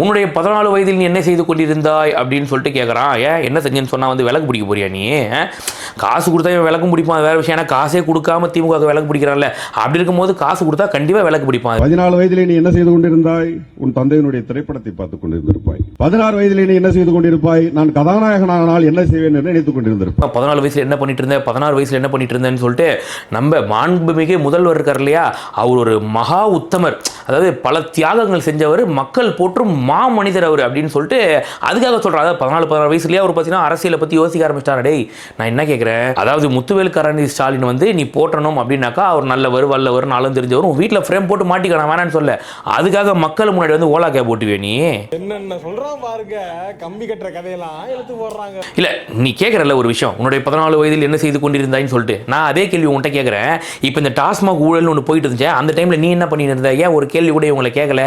உன்னுடைய பதினாலு வயதில் நீ என்ன செய்து கொண்டிருந்தாய் அப்படின்னு சொல்லிட்டு கேட்குறான் ஏன் என்ன செஞ்சேன்னு சொன்னா வந்து விளக்கு பிடிக்க போறியா நீ? காசு கொடுத்தா இவன் விளக்கும் பிடிப்பான் வேற விஷயம். ஏன்னா காசே கொடுக்காம திமுக க்கு விளக்கு பிடிக்கிறான்ல. அப்படி இருக்கும்போது காசு கொடுத்தா கண்டிப்பா விளக்கு பிடிப்பான் பதினாலு வயதிலே நீ என்ன செய்து கொண்டிருந்தாய்? உன் தந்தையினுடைய திரைப்படத்தை பார்த்துக் கொண்டிருந்திருப்பாய். பதினாறு வயதிலே நீ என்ன செய்து கொண்டிருப்பாய்? நான் கதாநாயகனானால் என்ன செய்வேன் என்று நினைத்துக் கொண்டிருந்திருப்பாய் பதினாலு வயசுல என்ன பண்ணிட்டு இருந்தேன்? பதினாறு வயசுல என்ன பண்ணிட்டு இருந்தேன்னு சொல்லிட்டு நம்ம மாண்புமிகு முதல்வர் இருக்கார் இல்லையா? அவர் ஒரு மகா உத்தமர். அதாவது பல தியாகங்கள் செஞ்சவர் மக்கள் போற்றும் மா மனிதர் அவர் அப்படின்னு சொல்லிட்டு அதுக்காக சொல்றாரு. அதாவது பதினாலு பதினாறு வயசுலயே அவர் பார்த்தீங்கன்னா அரசியலை பத்தி யோசிக்க ஆரம்பிச்சிட்டாரு. டேய் நான் என்ன கேட்குறேன் அதாவது முத்துவேல் கருணாநிதி ஸ்டாலின் வந்து நீ போற்றணும் அப்படின்னாக்கா அவர் நல்லவர் வல்லவர் நாளும் தெரிஞ்சவர். உன் வீட்டில் ஃப்ரேம் போட்டு மாட்டிக்க நான் வேணான்னு சொல்ல அதுக்காக மக்கள் முன்னாடி வந்து ஓலா கேப் போட்டுவே நீ? என்னென்ன சொல்றான் பாருங்க. கம்பி கட்டுற கதையெல்லாம் எடுத்து போடுறாங்க. இல்ல நீ கேட்குறல ஒரு விஷயம். உன்னுடைய பதினாலு வயதில் என்ன செய்து கொண்டிருந்தாய்ன்னு சொல்லிட்டு. நான் அதே கேள்வி உன்கிட்ட கேட்குறேன் இப்போ இந்த டாஸ்மாக் ஊழல்னு ஒன்று போயிட்டு இருந்துச்சு. அந்த டைம்ல நீ என்ன பண்ணிட்டு இருந்த? ஏன் ஒரு கேள்வி கூட இவங்களை கேட்கல